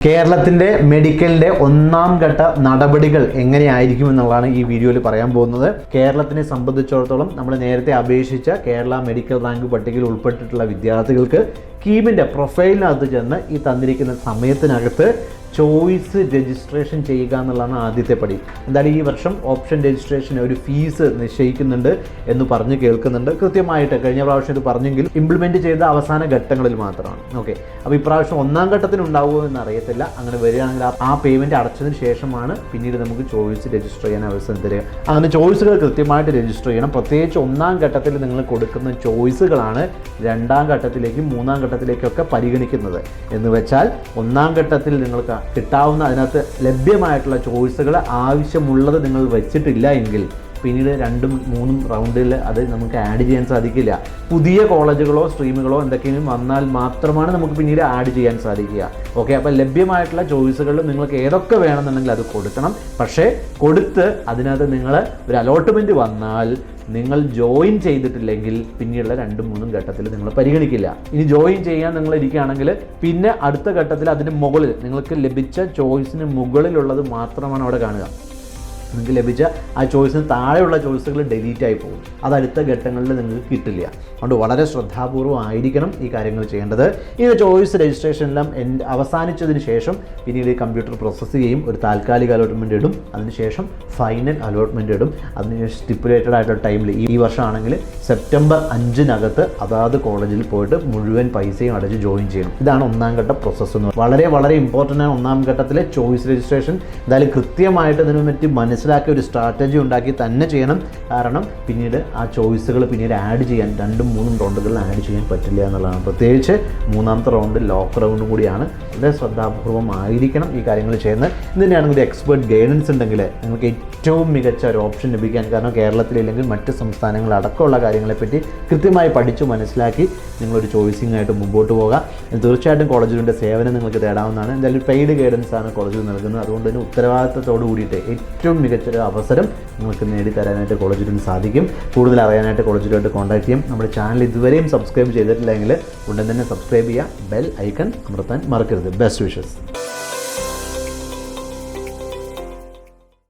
കേരളത്തിന്റെ മെഡിക്കലിന്റെ ഒന്നാം ഘട്ട നടപടികൾ എങ്ങനെയായിരിക്കും എന്നുള്ളതാണ് ഈ വീഡിയോയിൽ പറയാൻ പോകുന്നത്. കേരളത്തിനെ സംബന്ധിച്ചിടത്തോളം നമ്മൾ നേരത്തെ അപേക്ഷിച്ച കേരള മെഡിക്കൽ റാങ്ക് പട്ടികയിൽ ഉൾപ്പെട്ടിട്ടുള്ള വിദ്യാർത്ഥികൾക്ക് കീമിന്റെ പ്രൊഫൈലിനകത്ത് ചെന്ന് ഈ തന്നിരിക്കുന്ന സമയത്തിനകത്ത് ചോയ്സ് രജിസ്ട്രേഷൻ ചെയ്യുക എന്നുള്ളതാണ് ആദ്യത്തെ പടി. എന്തായാലും ഈ വർഷം ഓപ്ഷൻ രജിസ്ട്രേഷന് ഒരു ഫീസ് നിശ്ചയിക്കുന്നുണ്ട് എന്ന് പറഞ്ഞ് കേൾക്കുന്നുണ്ട്. കൃത്യമായിട്ട് കഴിഞ്ഞ പ്രാവശ്യം ഇത് പറഞ്ഞെങ്കിൽ ഇംപ്ലിമെന്റ് ചെയ്ത അവസാന ഘട്ടങ്ങളിൽ മാത്രമാണ്. ഓക്കെ അപ്പോൾ ഇപ്രാവശ്യം ഒന്നാം ഘട്ടത്തിന് ഉണ്ടാവുമോ എന്ന് അറിയത്തില്ല അങ്ങനെ വരികയാണെങ്കിൽ ആ പേയ്മെന്റ് അടച്ചതിന് ശേഷമാണ് പിന്നീട് നമുക്ക് ചോയ്സ് രജിസ്റ്റർ ചെയ്യാൻ അവസരം തരിക. അങ്ങനെ ചോയ്സുകൾ കൃത്യമായിട്ട് രജിസ്റ്റർ ചെയ്യണം. പ്രത്യേകിച്ച് ഒന്നാം ഘട്ടത്തിൽ നിങ്ങൾ കൊടുക്കുന്ന ചോയ്സുകളാണ് രണ്ടാം ഘട്ടത്തിലേക്കും മൂന്നാം ഘട്ടത്തിലേക്കൊക്കെ പരിഗണിക്കുന്നത്. എന്ന് വെച്ചാൽ ഒന്നാം ഘട്ടത്തിൽ നിങ്ങൾക്ക് കിട്ടാവുന്ന അതിനകത്ത് ലഭ്യമായിട്ടുള്ള ചോയ്സുകൾ ആവശ്യമുള്ളത് നിങ്ങൾ വെച്ചിട്ടില്ല എങ്കിൽ പിന്നീട് രണ്ടും മൂന്നും റൗണ്ടിൽ അത് നമുക്ക് ആഡ് ചെയ്യാൻ സാധിക്കില്ല. പുതിയ കോളേജുകളോ സ്ട്രീമുകളോ എന്തൊക്കെയും വന്നാൽ മാത്രമാണ് നമുക്ക് പിന്നീട് ആഡ് ചെയ്യാൻ സാധിക്കുക. ഓക്കെ അപ്പോൾ ലഭ്യമായിട്ടുള്ള ചോയ്സുകളിൽ നിങ്ങൾക്ക് ഏതൊക്കെ വേണമെന്നുണ്ടെങ്കിൽ അത് കൊടുക്കണം. പക്ഷേ കൊടുത്ത് അതിനകത്ത് നിങ്ങൾ ഒരു അലോട്ട്മെന്റ് വന്നാൽ നിങ്ങൾ ജോയിൻ ചെയ്തിട്ടില്ലെങ്കിൽ പിന്നീടുള്ള രണ്ടും മൂന്നും ഘട്ടത്തിൽ നിങ്ങൾ പരിഗണിക്കില്ല. ഇനി ജോയിൻ ചെയ്യാൻ നിങ്ങൾ ഇരിക്കുകയാണെങ്കിൽ പിന്നെ അടുത്ത ഘട്ടത്തിൽ അതിന് മുകളിൽ നിങ്ങൾക്ക് ലഭിച്ച ചോയ്സിന് മുകളിലുള്ളത് മാത്രമാണ് അവിടെ കാണുക. നിങ്ങൾക്ക് ലഭിച്ച ആ ചോയ്സിന് താഴെയുള്ള ചോയ്സുകൾ ഡെലീറ്റ് ആയി പോകും. അത് അടുത്ത ഘട്ടങ്ങളിൽ നിങ്ങൾക്ക് കിട്ടില്ല. അതുകൊണ്ട് വളരെ ശ്രദ്ധാപൂർവം ആയിരിക്കണം ഈ കാര്യങ്ങൾ ചെയ്യേണ്ടത്. ഈ ചോയ്സ് രജിസ്ട്രേഷൻ എല്ലാം അവസാനിച്ചതിന് ശേഷം പിന്നീട് കമ്പ്യൂട്ടർ പ്രോസസ്സ് ചെയ്യും ഒരു താൽക്കാലിക അലോട്ട്മെന്റ് ഇടും. അതിനുശേഷം ഫൈനൽ അലോട്ട്മെന്റ് ഇടും. അതിനുശേഷം സ്റ്റിപ്പുലേറ്റഡ് ആയിട്ടുള്ള ടൈമിൽ ഈ വർഷമാണെങ്കിൽ സെപ്റ്റംബർ അഞ്ചിനകത്ത് അതാത് കോളേജിൽ പോയിട്ട് മുഴുവൻ പൈസയും അടച്ച് ജോയിൻ ചെയ്യണം. ഇതാണ് ഒന്നാം ഘട്ട പ്രോസസ്സ് എന്ന് വളരെ വളരെ ഇമ്പോർട്ടന്റ് ആണ് ഒന്നാം ഘട്ടത്തിലെ ചോയ്സ് രജിസ്ട്രേഷൻ എന്തായാലും കൃത്യമായിട്ട് ഇതിനെ പറ്റി ഒരു സ്ട്രാറ്റജി ഉണ്ടാക്കി തന്നെ ചെയ്യണം. കാരണം പിന്നീട് ആ ചോയ്സുകൾ പിന്നീട് ആഡ് ചെയ്യാൻ രണ്ടും മൂന്നും റൗണ്ടുകളിൽ ആഡ് ചെയ്യാൻ പറ്റില്ല എന്നുള്ളതാണ്. പ്രത്യേകിച്ച് മൂന്നാമത്തെ റൗണ്ട് ലോക്ക് റൗണ്ടും കൂടിയാണ്. വളരെ ശ്രദ്ധാപൂർവം ആയിരിക്കണം ഈ കാര്യങ്ങൾ ചെയ്യുന്നത്. ഇതിനാണെങ്കിൽ ഒരു എക്സ്പേർട്ട് ഗൈഡൻസ് ഉണ്ടെങ്കിൽ നിങ്ങൾക്ക് ഏറ്റവും മികച്ച ഒരു ഓപ്ഷൻ ലഭിക്കാൻ. കാരണം കേരളത്തിലില്ലെങ്കിൽ മറ്റ് സംസ്ഥാനങ്ങൾ അടക്കമുള്ള കാര്യങ്ങളെപ്പറ്റി കൃത്യമായി പഠിച്ചു മനസ്സിലാക്കി നിങ്ങളൊരു ചോയ്സിംഗ് ആയിട്ട് മുമ്പോട്ട് പോകാം. തീർച്ചയായിട്ടും കോളേജിന്റെ സേവനം നിങ്ങൾക്ക് തേടാവുന്നതാണ്. എന്തായാലും പെയ്ഡ് ഗൈഡൻസ് ആണ് കോളേജിൽ നൽകുന്നത്. അതുകൊണ്ട് തന്നെ ഉത്തരവാദിത്തത്തോട് കൂടിയിട്ട് ഏറ്റവും മികച്ചൊരു അവസരം നിങ്ങൾക്ക് നേടിത്തരാനായിട്ട് കോളേജിന് സാധിക്കും. കൂടുതൽ അറിയാനായിട്ട് കോളേജിലോട്ട് കോൺടാക്ട് ചെയ്യും. നമ്മുടെ ചാനൽ ഇതുവരെയും സബ്സ്ക്രൈബ് ചെയ്തിട്ടില്ലെങ്കിൽ ഉടൻ തന്നെ സബ്സ്ക്രൈബ് ചെയ്യുക. ബെൽ ഐക്കൺ അമർത്താൻ മറക്കരുത്. Best wishes